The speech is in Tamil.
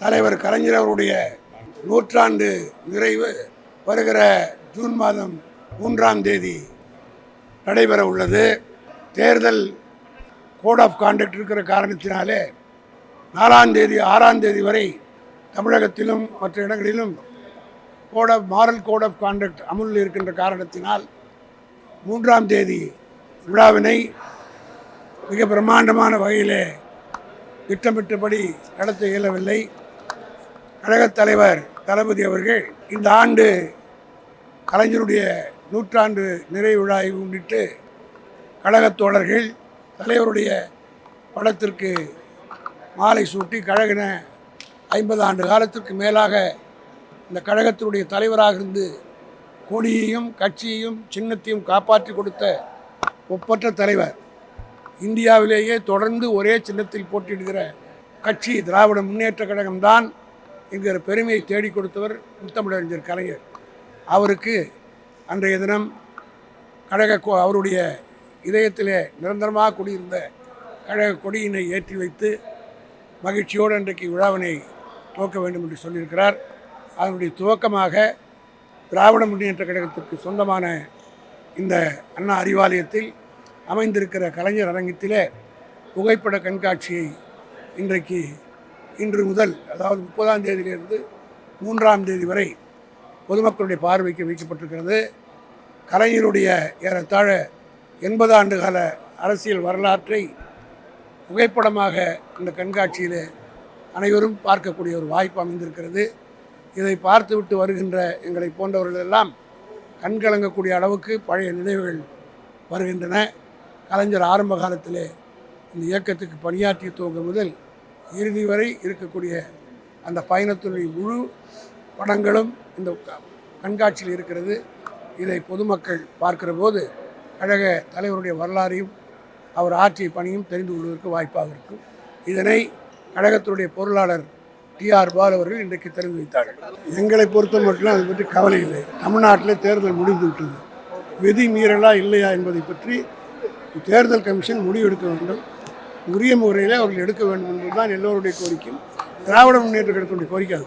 தலைவர் கலைஞர் அவருடைய நூற்றாண்டு நிறைவு வருகிற ஜூன் மாதம் மூன்றாம் தேதி நடைபெற உள்ளது. தேர்தல் கோட் ஆஃப் கான்டக்ட் இருக்கிற காரணத்தினாலே நாலாம் தேதி ஆறாம் தேதி வரை தமிழகத்திலும் மற்ற இடங்களிலும் code of moral code of conduct அமுலில் இருக்கின்ற காரணத்தினால் மூன்றாம் தேதி விழாவினை மிக பிரம்மாண்டமான வகையிலே திட்டமிட்டபடி நடத்த இயலவில்லை. கழகத் தலைவர் தளபதி அவர்கள் இந்த ஆண்டு கலைஞருடைய நூற்றாண்டு நிறைவு விழாவை முன்னிட்டு கழகத் தோழர்கள் தலைவருடைய படத்திற்கு மாலை சூட்டி கழகின ஐம்பது ஆண்டு காலத்திற்கு மேலாக இந்த கழகத்தினுடைய தலைவராக இருந்து கொடியையும் கட்சியையும் சின்னத்தையும் காப்பாற்றி கொடுத்த ஒப்பற்ற தலைவர். இந்தியாவிலேயே தொடர்ந்து ஒரே சின்னத்தில் போட்டியிடுகிற கட்சி திராவிட முன்னேற்ற கழகம்தான் என்கிற பெருமையை தேடி கொடுத்தவர் முத்தமிழறிஞர் கலைஞர். அவருக்கு அன்றைய தினம் கழக கோ அவருடைய இதயத்திலே நிரந்தரமாக குடியிருந்த கழக கொடியினை ஏற்றி வைத்து மகிழ்ச்சியோடு இன்றைக்கு விழாவினை துவக்க வேண்டும் என்று சொல்லியிருக்கிறார். அதனுடைய துவக்கமாக திராவிட முன்னேற்ற கழகத்திற்கு சொந்தமான இந்த அண்ணா அறிவாலயத்தில் அமைந்திருக்கிற கலைஞர் அரங்கத்திலே புகைப்பட கண்காட்சியை இன்றைக்கு இன்று முதல் அதாவது முப்பதாம் தேதியிலிருந்து மூன்றாம் தேதி வரை பொதுமக்களுடைய பார்வைக்கு வைக்கப்பட்டிருக்கிறது கலைஞருடைய ஏறத்தாழ எண்பது ஆண்டு கால அரசியல் வரலாற்றை புகைப்படமாக அந்த கண்காட்சியில் அனைவரும் பார்க்கக்கூடிய ஒரு வாய்ப்பு அமைந்திருக்கிறது. இதை பார்த்துவிட்டு வருகின்ற எங்களை போன்றவர்கள் எல்லாம் கண்கலங்கக்கூடிய அளவுக்கு பழைய நினைவுகள் வருகின்றன. கலைஞர் ஆரம்ப காலத்திலே இந்த இயக்கத்துக்கு பணியாற்றி துவங்கும் முதல் இறுதி வரை இருக்கக்கூடிய அந்த பயணத்துடைய முழு படங்களும் இந்த க- கண்காட்சியில் இருக்கிறது. இதை பொதுமக்கள் பார்க்கிற போது கழக தலைவருடைய வரலாறையும் அவர் ஆற்றிய பணியும் தெரிந்து கொள்வதற்கு வாய்ப்பாக இருக்கும். இதனை கழகத்தினுடைய பொருளாளர் டிஆர் பால் அவர்கள் இன்றைக்கு தெரிந்து வைத்தார்கள். எங்களை பொறுத்த மட்டும் அதை பற்றி கவலை இல்லை. தமிழ்நாட்டில் தேர்தல் முடிந்து விட்டது. விதி மீறலா இல்லையா என்பதை பற்றி தேர்தல் கமிஷன் முடிவெடுக்க வேண்டும். உரிய முறையில் அவர்கள் எடுக்க வேண்டும் என்பதுதான் எல்லோருடைய கோரிக்கையும். திராவிட முன்னேற்ற கழகத்தினுடைய கோரிக்கை அது